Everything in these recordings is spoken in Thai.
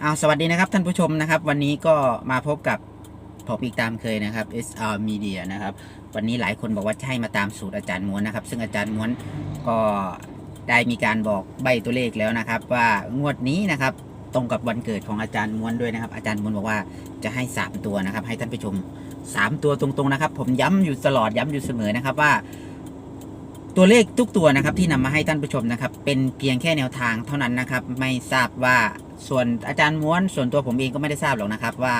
เอาสวัสดีนะครับท่านผู้ชมนะครับ วันนี้ก็มาพบกับผมอีกตามเคยนะครับ SR Media นะครับ วันนี้หลายคนบอกว่าจะให้มาตามสูตรอาจารย์ม้วนนะครับ ซึ่งอาจารย์ม้วนก็ได้มีการบอกใบตัวเลขแล้วนะครับ ว่างวดนี้นะครับตรงกับวันเกิดของอาจารย์ม้วนด้วยนะครับ อาจารย์ม้วนบอกว่าจะให้ 3 ตัวนะครับ ให้ท่านผู้ชม 3 ตัวตรงๆนะครับ ผมย้ำอยู่ตลอดย้ำอยู่เสมอนะครับว่า ตัวเลขทุกตัวนะครับที่นำมาให้ท่านผู้ชมนะครับ เป็นเพียงแค่แนวทางเท่านั้นนะครับ ไม่ทราบว่าส่วนอาจารย์ม้วนส่วนตัวผมเองก็ไม่ได้ทราบหรอกนะครับ ว่า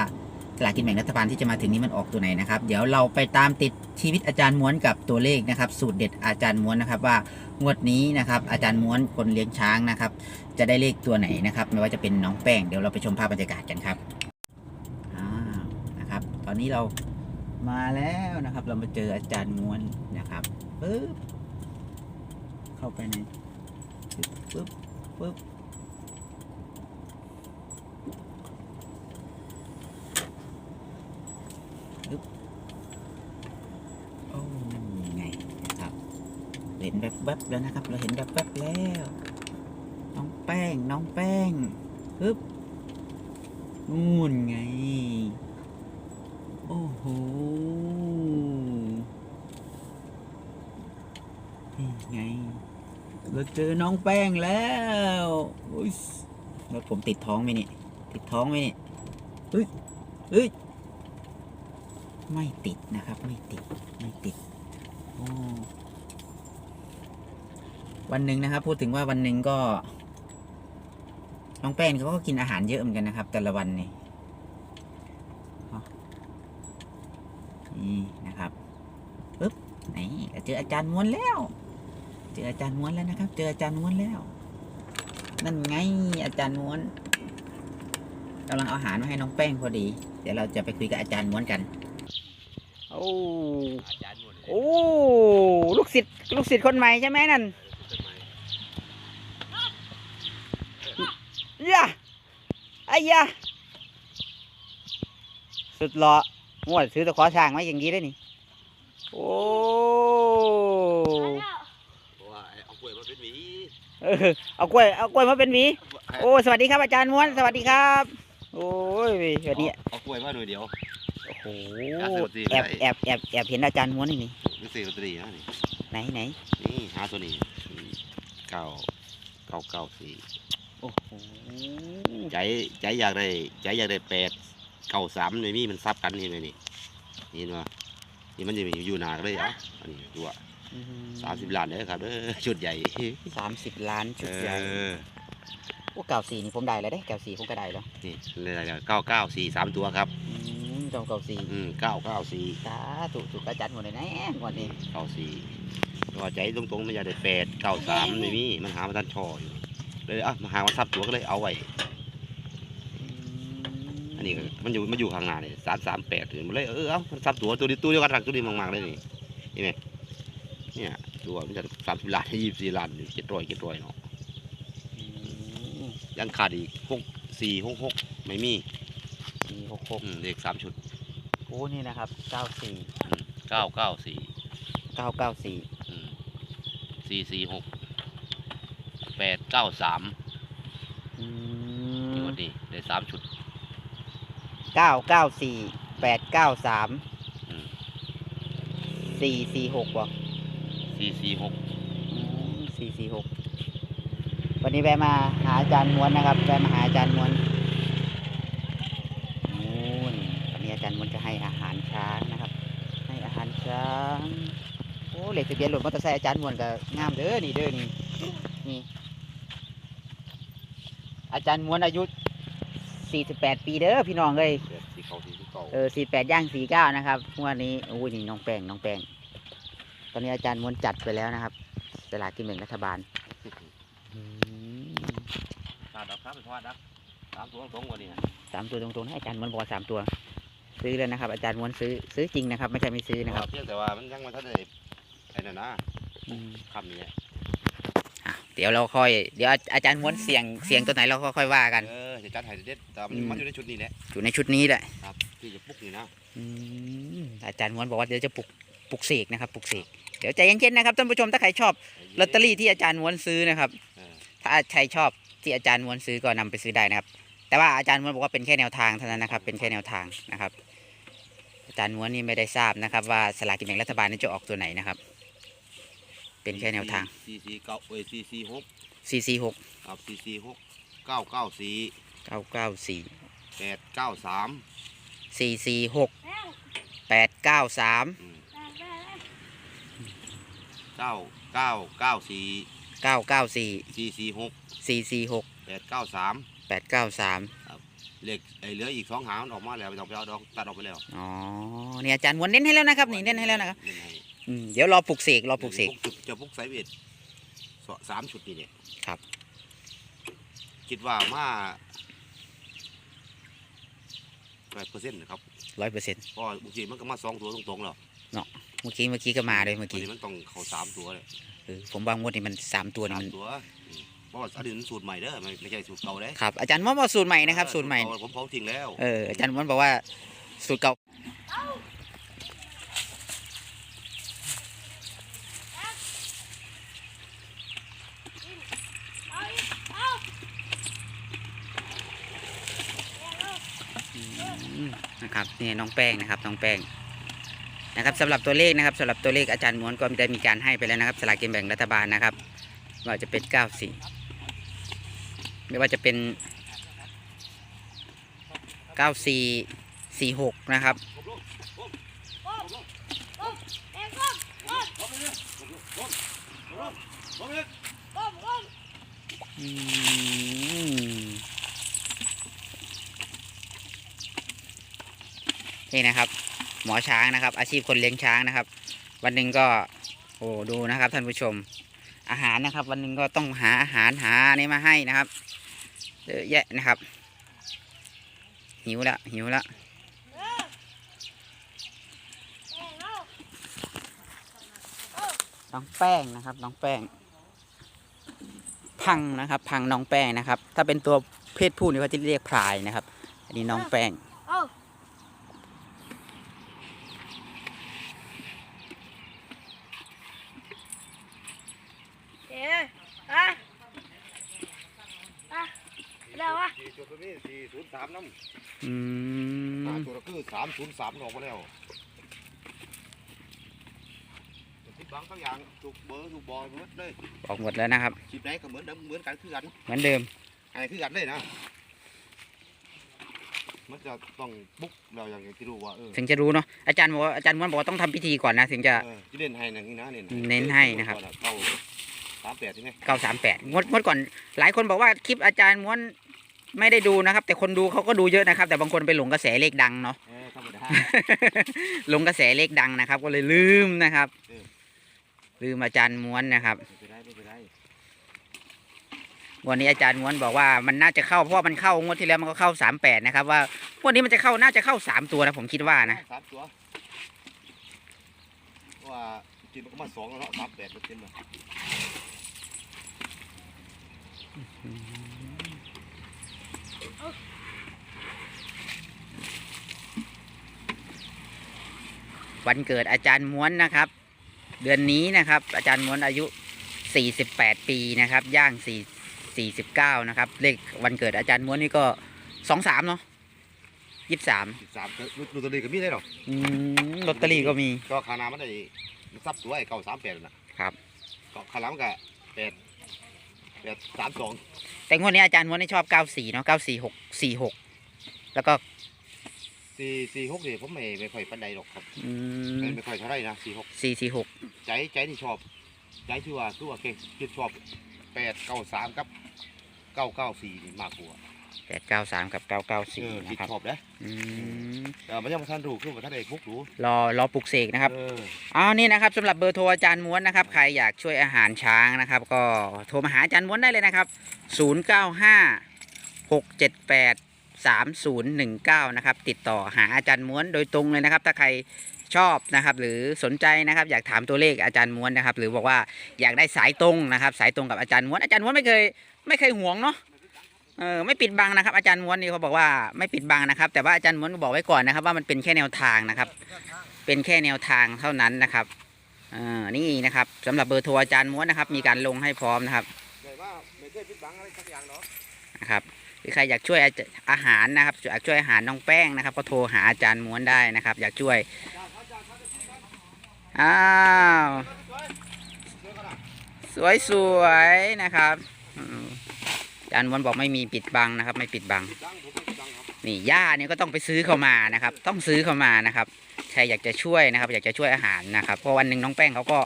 สลากกินแบ่งรัฐบาลที่จะมาถึงนี้มันออกตัวไหนนะครับ เดี๋ยวเราไปตามติดชีวิตอาจารย์ม้วนกับตัวเลขนะครับ สูตรเด็ดอาจารย์ม้วนนะครับว่างวดนี้นะครับ อาจารย์ม้วนคนเลี้ยงช้างนะครับ จะได้เลขตัวไหนนะครับ ไม่ว่าจะเป็นน้องแป้งเดี๋ยวเราไปชมภาพบรรยากาศกันครับอ่านะครับ ตอนนี้เรามาแล้วนะครับ เรามาเจออาจารย์ม้วนนะครับปึ๊บ เข้าไปในปึ๊บปึ๊บปึ๊บโอ้นั่นไงนะครับ เห็นแบบแวบๆแล้วนะครับ เราเห็นแบบแวบๆแล้ว น้องแป้ง น้องแป้งปึ๊บนู่นไง โอ้โห นี่ ไงเราเจอน้องแป้งแล้วอุ๊ยแล้วผมติดท้องไหมนี่ ติดท้องไหมนี่เฮ้ยเฮ้ยไม่ติดนะครับ ไม่ติด ไม่ติด วันหนึ่งนะครับ พูดถึงว่าวันหนึ่งก็ น้องแป้งเขาก็กินอาหารเยอะเหมือนกันนะครับ แต่ละวันนี่นี่นะครับปึ๊บนี่เจออาจารย์ม้วนแล้ว เจออาจารย์ม้วนแล้วนะครับ เจออาจารย์ม้วนแล้ว นั่นไงอาจารย์ม้วนกำลังเอาอาหารมาให้น้องแป้งพอดี เดี๋ยวเราจะไปคุยกับอาจารย์ม้วนกัน โอ้อาจารย์หมดเลยโอ้ลูกศิษย์ลูกศิษย์คนใหม่ใช่ไหมนั่นยะไอ้ยะสุดหล่อมวดซื้อตะขอช้างมาอย่างนี้ได้นี่ โอ้ เพราะว่าเอากล้วยมาเป็นหวี เออเอากล้วยเอากล้วยมาเป็นหวีโอ้สวัสดีครับอาจารย์ม้วนสวัสดีครับ โอ้ยวันนี้เอากล้วยมาหน่อยเดียว โอ้โหอะสวัสดีแอบได้แอบแอบแอบเห็นอาจารย์ม้วนนี่นี่นี่สี่ลอตเตอรี่นะนี่ไหนไหนนี่หาตัวนี้เก้าเก้าเก้าสี่โอ้โหใจใจอยากได้ใจอยากได้แปดเก้าสามไม่มีมันซับกันนี่ไหมนี่นี่เนาะนี่มันจะอยู่หนาเลยเอะอันนี้ดูอะ สามสิบล้านเด้อครับเด้อชุดใหญ่สามสิบล้านชุดใหญ่เออโอ้เก่าสี่นี่ผมได้แล้วเด้เก่าสี่ผมก็ได้แล้วนี่เลยเก้าเก้าสี่สามตัวครับอืมเก่าเก่าสี่อืมเก้าเก้าสี่สาธุถูกอาจารย์หมดเลยนะงวันนี้เก้าสี่ตัวใจตรงๆมันอยากได้แปดเก้าสามไม่มีมันหามาทันชออยู่เลยอะมาหามาทับตัวก็เลยเอาไว้อันนี้ก็มันอยู่มันอยู่ข้างหน้านี่สามสามแปดถึงมันเลยเออเอามันซับตัวตัวนี้ตัวเดียวกันรักตัวนี้มากๆเลยนี่เห็นไหม เนี่ยตัวมันจะสามสิบล้านยี่สิบสี่ล้านอยู่เจ็ดร้อยเจ็ดร้อยเนาะอืมยังขาดอีกหกสี่หกหกไม่มีสี่หกหกอืมเลขสามชุดโอ้นี่นะครับเก้าสี่เก้าเก้าสี่เก้าเก้าสี่สี่สี่หกแปดเก้าสามอืนี่มวันนี้ได้สามชุดเก้าเก้าสี่แปดเก้าสามอืมสี่สี่หกวะ สี่สี่หกสี่สี่หกวันนี้แวะมาหาอาจารย์ม้วนนะครับแวะมาหาอาจารย์ม้วนนู้นวันนี้อาจารย์ม้วนจะให้อาหารช้างนะครับ ให้อาหารช้างโอ้เหล็กทะเบียนรถมอเตอร์ไซค์อาจารย์ม้วนก็งามเด้อนี่เด้อนี่นี่ อาจารย์ม้วนอายุ48ปีเด้อพี่น้องเลยแปดสี่เก้าสี่สี่เก้าเออ48ย่าง49นะครับงวันนี้โอ้ยนี่น้องแป้งน้องแป้งต อนนี้อาจารย์ม้วนจัดไปแล้วนะครับสลากกินแบ่งรัฐบาลอืมขาดดอกครับเป็นพอดักสามตัวตรงๆกว่านี้นะสามตัวตรงๆนะอาจารย์ม้วนบอกว่าสามตัว ซื้อแล้วนะครับ อาจารย์ม้วนซื้อซื้อจริงนะครับ ไม่ใช่ไม่ซื้อนะครับเพียงแต่ว่ามันยังไมาทันได้ไอ้นั่นนะอืมคำนี้อะเดี๋ยวเราค่อยเดี๋ยวอาจารย์ม้วนเสียงเสียงตัวไหนเราก็ค่อยว่ากันเออจะจัดให้เด็ดแต่มันอืมมันอยู่ในชุดนี้แหละอยู่ในชุดนี้แหละครับที่จะปลุกนี่นะอืมอาจารย์ม้วนบอกว่าเดี๋ยวจะปลุกปลุกเสกนะครับปลุกเสกเดี๋ยวใจเย็นๆนะครับท่านผู้ชมถ้าใครชอบลอตเตอรี่ที่อาจารย์ม้วนซื้อนะครับเออถ้าใครชอบที่อาจารย์ม้วนซื้อก็นำไปซื้อได้นะครับ แต่ว่าอาจารย์ม้วนบอกว่าเป็นแค่แนวทางเท่านั้นนะครับ เป็นแค่แนวทางนะครับ อาจารย์ม้วนนี่ไม่ได้ทราบนะครับ ว่าสลากกินแบ่งรัฐบาลนี่จะออกตัวไหนนะครับ เป็นแค่แนวทางสี่สี่เก้าเอ้ยสี่สี่หก4 4 6ครับสี่สี่หกเก้าเก้าสี่9 9 4แปดเก้าสาม4 4 6 8 9 3เก้า เก้าเก้าสี่9 9 4สี่สี่หก4 4 6แปดเก้าสาม8 9 3เหล็กไอ้เหลืออีกสองหางมันออกมาแล้วไม่ต้องไปเอาดอกตัดออกไปแล้วอ๋อนี่อาจารย์ม้วนเน้นให้แล้วนะครับนี่เน้นให้แล้วนะครับเล่นให้อืมเดี๋ยวรอปลุกเสกรอปลุกเสกจะจะพวกไซเวทสสามชุดนี่เนี่ยครับ คิดว่ามาแปดเปอร์เซ็นต์นะครับร้อยเปอร์เซ็นต์เพราะบางทีมันก็มาสองตัวตรงๆแล้วเมื่อกี้เมื่อกี้ก็มาเลยเมื่อทีกี้นี้มันต้องเข้าสามตัวเลยเออผมว่างวดนี้มันสามตัวนี่สามมันตัวอืมเพราะว่าอันนี้มันสูตรใหม่เด้อไม่ไม่ใช่สูตรเก่าเด้ครับอาจารย์ม้วนบอกสูตรใหม่นะครับ สูตรใหม่เก่าผมเผาทิ้งแล้วเอออาจารย์ม้วนบอกว่าสูตรเก่าอืมนะครับนี่น้องแป้งนะครับน้องแป้ง นะครับสำหรับตัวเลขนะครับสำหรับตัวเลขอาจารย์ม้วนก็ได้มีการให้ไปแล้วนะครับสลากกินแบ่งรัฐบาลนะครับว่าจะเป็น 94 ไม่ว่าจะเป็น 9446 นะครับนี่นะครับ หมอช้างนะครับ อาชีพคนเลี้ยงช้างนะครับ วันหนึ่งก็โอ้ดูนะครับ ท่านผู้ชม อาหารนะครับ วันหนึ่งก็ต้องหาอาหารหานี่มาให้นะครับเยอะแยะนะครับ หิวละหิวละน้องแป้งนะครับน้องแป้ง พังนะครับ พังน้องแป้งนะครับ ถ้าเป็นตัวเพศผู้นี่เขาจะเรียกพลายนะครับ อันนี้น้องแป้ง สี่จุดตัวนี้ สี่ศูนย์สามน้อืำมตัวก็คือสามศูนย์สามออกมาแล้วทิศบางทั้งอย่างถูกเบอร์ถูกบอลหมดเลยออกหมดแล้วนะครับคลิปไหนก็เหมือนเดิมเหมือนกันคือกันเหมือนเดิม อะไรคือกันเลยนะ มันจะต้องบุ๊กเราอย่างที่รู้ว่าเออถึงจะรู้เนาะอาจารย์บอกว่าอาจารย์ม้วนบอกว่าต้องทำพิธีก่อนนะถึงจะ เออที่เล่นให้นะนี่นะเน้นเน้นให้นะครับเข้าสามแปดใช่ไหมเก้าสามแปดงวดงวดก่อนหลายคนบอกว่าคลิปอาจารย์ม้วน ไม่ได้ดูนะครับ แต่คนดูเขาก็ดูเยอะนะครับ แต่บางคนไปหลงกระแสเลขดังเนาะเออธรรมดาหลงกระแสเลขดังนะครับ ก็เลยลืมนะครับ เออลืมอาจารย์ม้วนนะครับไม่เป็นไรไม่เป็นไรวันนี้อาจารย์ม้วนบอกว่ามันน่าจะเข้าเพราะว่ามันเข้างวดที่แล้วมันก็เข้าสามแปดนะครับ ว่างวดนี้มันจะเข้าน่าจะเข้าสามตัวนะผมคิดว่านะสามตัวเพราะว่าจริงๆมันก็มาสองแล้วเนาะสามแปดเปอร์เซ็นต์เลย วันเกิดอาจารย์ม้วนนะครับ เดือนนี้นะครับ อาจารย์ม้วนอายุ 48 ปีนะครับ ย่าง 4 49 นะครับ เลขวันเกิดอาจารย์ม้วนนี่ก็ 23 เนาะ23 สิบสามลูตเตอรี่ก็มีได้หรอกอืมลอตเตอรี่ก็มี ก็คานามันได้มันซับตัวไอ้เก้าสามแปดนะครับ ก็คารามันก็แปด แปดสามสองแต่งวดนี้อาจารย์ม้วนนี่ชอบ 94 เนาะ 94 6 46 แล้วก็สี่สี่หกนี่ผมไม่ไม่ค่อยปันใดหรอกครับ อืไม่มไม่ค่อยเท่าไหรนะสี่หก446 ใจใจที่ชอบ ใจที่ว่าคือว่าเก่งที่ชอบแปดเก้าสามกับเก้าเก้าสี่นี่มากกว่า 893กับเออ994คิดนะครับชอบนะอืมแต่มันยังไม่ทันดูคือว่าท่านเอกบุกดูรอรอปลุกเสกนะครับ เออ อ๋อ นี่นะครับสำหรับเบอร์โทรอาจารย์ม้วนนะครับ ใครอยากช่วยอาหารช้างนะครับ ก็โทรมาหาอาจารย์ม้วนได้เลยนะครับ 095 678 3019 นะครับ ติดต่อหาอาจารย์ม้วนโดยตรงเลยนะครับ ถ้าใครชอบนะครับ หรือสนใจนะครับ อยากถามตัวเลขอาจารย์ม้วนนะครับ หรือบอกว่าอยากได้สายตรงนะครับ สายตรงกับอาจารย์ม้วน อาจารย์ม้วนไม่เคยไม่เคยห่วงเนาะ เออไม่ปิดบังนะครับ อาจารย์ม้วนนี่เขาบอกว่าไม่ปิดบังนะครับ แต่ว่าอาจารย์ม้วนก็บอกไว้ก่อนนะครับ ว่ามันเป็นแค่แนวทางนะครับ เป็นแค่แนวทางเท่านั้นนะครับอ่านี่นะครับสำหรับเบอร์โทรอาจารย์ม้วนนะครับ มีการลงให้พร้อมนะครับแต่ว่าไม่เคยปิดบังอะไรสักอย่างเนะนะครับหรือใครอยากช่วยอาหารนะครับอยากช่วยอาหารน้องแป้งนะครับ ก็โทรหาอาจารย์ม้วนได้นะครับ อยากช่วยอ้าวสวยๆนะครับอื จารย์ม้วนบอกไม่มีปิดบังนะครับ ไม่ปิดบัง นี่หญ้าเนี่ยก็ต้องไปซื้อเข้ามานะครับ ต้องซื้อเข้ามานะครับใครอยากจะช่วยนะครับ อยากจะช่วยอาหารนะครับเพราะวันหนึ่งน้องแป้งเขาก็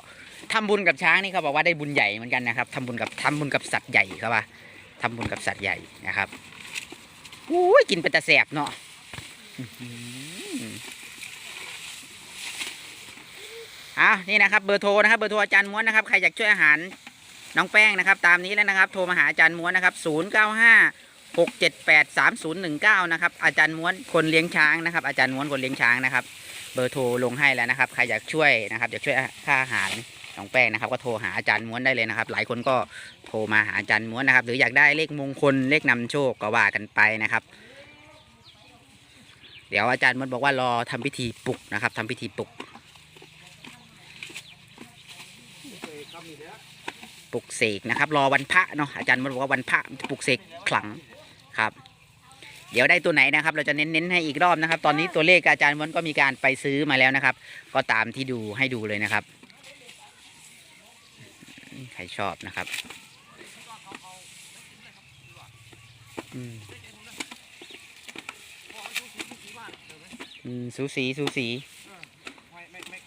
ทำบุญกับช้างนี่เขาบอกว่าได้บุญใหญ่เหมือนกันนะครับทำบุญกับทำบุญกับสัตว์ใหญ่ครับว่าทำบุญกับสัตว์ใหญ่นะครับอุ้ยกินเป็นตะแสบเนาะอื้อหืออะนี่นะครับเบอร์โทรนะครับเบอร์โทรอาจารย์ม้วนนะครับใครอยากช่วยอาหาร น้องแป้งนะครับ ตามนี้แล้วนะครับ โทรมาหาอาจารย์ม้วนนะครับศูนย์เก้าห้าหกเจ็ดแปดสามศูนะครับ อาจารย์ม้วนคนเลี้ยงช้างนะครับ อาจารย์ม้วนคนเลี้ยงช้างนะครับ เบอร์โทรลงให้แล้วนะครับ ใครอยากช่วยนะครับอยากช่วยค่าอาหารน้องแป้งนะครับ ก็โทรหาอาจารย์ม้วนได้เลยนะครับ หลายคนก็โทรมาหาอาจารย์ม้วนนะครับ หรืออยากได้เลขมงคลเลขนำโชคก็ว่ากันไปนะครับ เดี๋ยวอาจารย์ม้วนบอกว่ารอทำพิธีปลุกนะครับทำพิธีปลุก ครับนี่เด้อ ปลุกเสกนะครับ รอวันพระเนาะอาจารย์ม้วนบอกว่าวันพระปลุกเสกขลังครับ เดี๋ยวได้ตัวไหนนะครับ เราจะเน้นๆให้อีกรอบนะครับ ตอนนี้ตัวเลขอาจารย์ม้วนก็มีการไปซื้อมาแล้วนะครับ ก็ตามที่ดูให้ดูเลยนะครับใครชอบนะครับอืมสูสีสูสี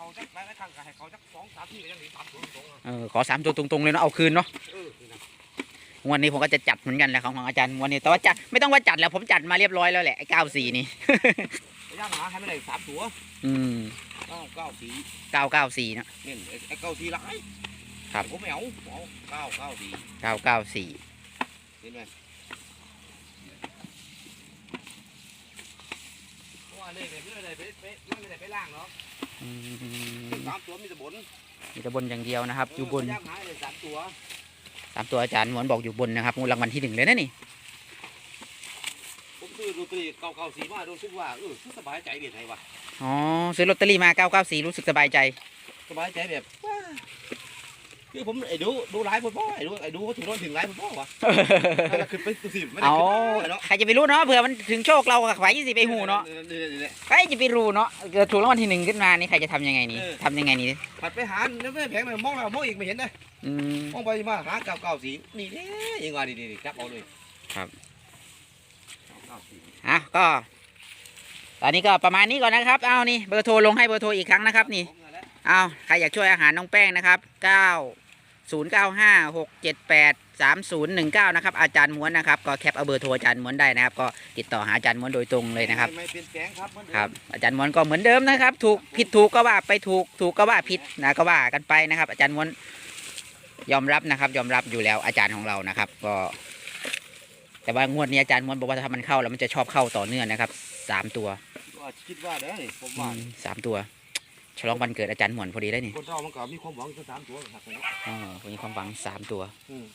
เขาจักไม่ไม่ข้างกับให้เขาจักสองสามที่ก็ยังหนีสามตัวตรงๆอะเออขอสามตัวตรงๆเลยเนาะเอาคืนเนาะเออนี่นะงวันนี้ผมก็จะจัดเหมือนกันแหละของของอาจารย์งวันนี้แต่ว่าจัดไม่ต้องว่าจัดแล้วผมจัดมาเรียบร้อยแล้วแหละไอ้เก้าสี่นี่ พยายามหาให้ไม่ได้สามตัวอืมเก้าเก้าสีเก้าเก้าสี่เนาะ เนี่ยไอ้ไอ้เก้าสีหลายครับ ผมไม่เอาเอาเก้าเก้าสีเก้าเก้าสี่เห็นไหมเพราะว่าเลขเนี่ยไม่ได้ไปไปไม่ได้ไปล่างเนาะอืม สามตัวมีแต่บนมีแต่บนอย่างเดียวนะครับ อยู่บนพยายามหาให้ได้สามตัวตามตัวอาจารย์หมวนบอกอยู่บนนะครับงูรางวัลที่หนึ่งเลยนะนี่ผมซื้อลอตเตอรี่เก้าเก้าสีมารู้สึกว่าเออสบายใจเบียดไทยว่ะอ๋อซื้อลอตเตอรี่มาเก้าเก้าสี่รู้สึกสบายใจ สบายใจแบบว่า คือผมไอ้ดูดูไลฟ์ผมพ่อไอ้ดูไอ้ดูเขาถึงโดนถึงไลฟ์ผมพ่อวะนั่นแหละคือไปสิไม่ได้เอาขึ้นมาเนาะใครจะไปรู้เนาะเผื่อมันถึงโชคเราขวายยี่สิบไปหูเนาะใครจะไปรู้เนาะเกิดถูกรางวัลที่หนึ่งขึ้นมานี่ใครจะทำยังไงนี่ทำยังไงนี่ผัดไปหาแล้วไม่แพงเลยมองเรามองอีกไม่เห็นเลยอืมมองไปมาหาเก้าเก้าสีนี่เด้ยังไงดีดีจับเอาเลยครับเก้าสีอะก็ตอนนี้ก็ประมาณนี้ก่อนนะครับ เอานี่เบอร์โทรลงให้เบอร์โทรอีกครั้งนะครับนี่ผมนั่นแหละเอาใครอยากช่วยอาหารน้องแป้งนะครับ9 0 9 5 6 7 8 3 0 1 9 นะครับ อาจารย์ม้วนนะครับ ก็แคปเอาเบอร์โทรอาจารย์ม้วนได้นะครับ ก็ติดต่อหาอาจารย์ม้วนโดยตรงเลยนะครับ ไม่เปลี่ยนแปลงครับเหมือนเดิม ครับ อาจารย์ม้วนก็เหมือนเดิมนะครับ ถูกผิดถูกก็ว่าไปถูกถูกก็ว่าผิดนะก็ว่ากันไปนะครับ อาจารย์ม้วนยอมรับนะครับ ยอมรับอยู่แล้วอาจารย์ของเรานะครับ ก็ แต่ว่างวดนี้อาจารย์ม้วนบอกว่าถ้ามันเข้าแล้วมันจะชอบเข้าต่อเนื่องนะครับสามตัวก็คิดว่าเด้อนี่ผมอืว่ามสามตัว ฉลองวันเกิดอาจารย์หมวนพอดีได้นี่คนเรามันก็มีความหวังสักสามตัวครับผมอ๋อมีความหวังสามตัวอืม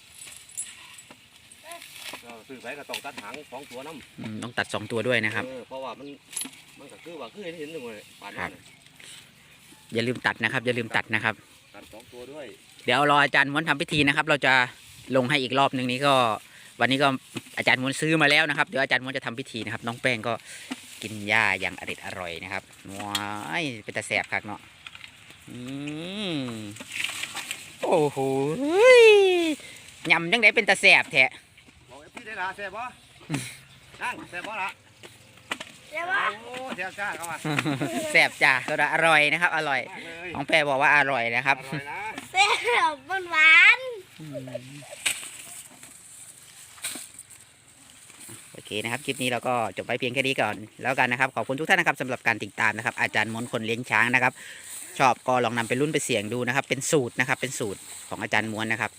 ก็ซื้อไปก็ต้องตัดหางสองตัวน้ำอืมต้องตัดสองตัวด้วยนะครับ เออเพราะว่ามันมันก็คือว่าคือเห็นเห็นหนึ่งเลยป่านครันั้บนอย่าลืมตัดนะครับ อย่าลืมตัดนะครับ ตัดสองตัวด้วยเดี๋ยวรออาจารย์ม้วนทำพิธีนะครับ เราจะลงให้อีกรอบหนึ่งนี้ก็ วันนี้ก็อาจารย์ม้วนซื้อมาแล้วนะครับ เดี๋ยวอาจารย์ม้วนจะทำพิธีนะครับ น้องแป้งก็ กินหญ้าอย่างอริดอร่อยนะครับว้ายเป็นตาแสบคักเนาะอืมโอ้โหยำจังไดเป็นตาแสบแท้บอกไอ้พี่ได้ละแซ่บบ่นั่งแซ่บบ่ละเรียกว่าโอ้แซ่บจ้าเข้ามาแสบจ้าก็อร่อยนะครับ อร่อยมากเลยน้องแป้บอกว่าอร่อยนะครับอร่อยนะเส้นมันหวาน โอ เคนะครับคลิปนี้เราก็จบไปเพียงแค่นี้ก่อนแล้วกันนะครับ ขอบคุณทุกท่านนะครับสำหรับการติดตามนะครับ อาจารย์มนคนเลี้ยงช้างนะครับ ชอบก็ลองนำไปรุ่นไปเสี่ยงดูนะครับ เป็นสูตรนะครับ เป็นสูตรของอาจารย์ม้วนนะครับ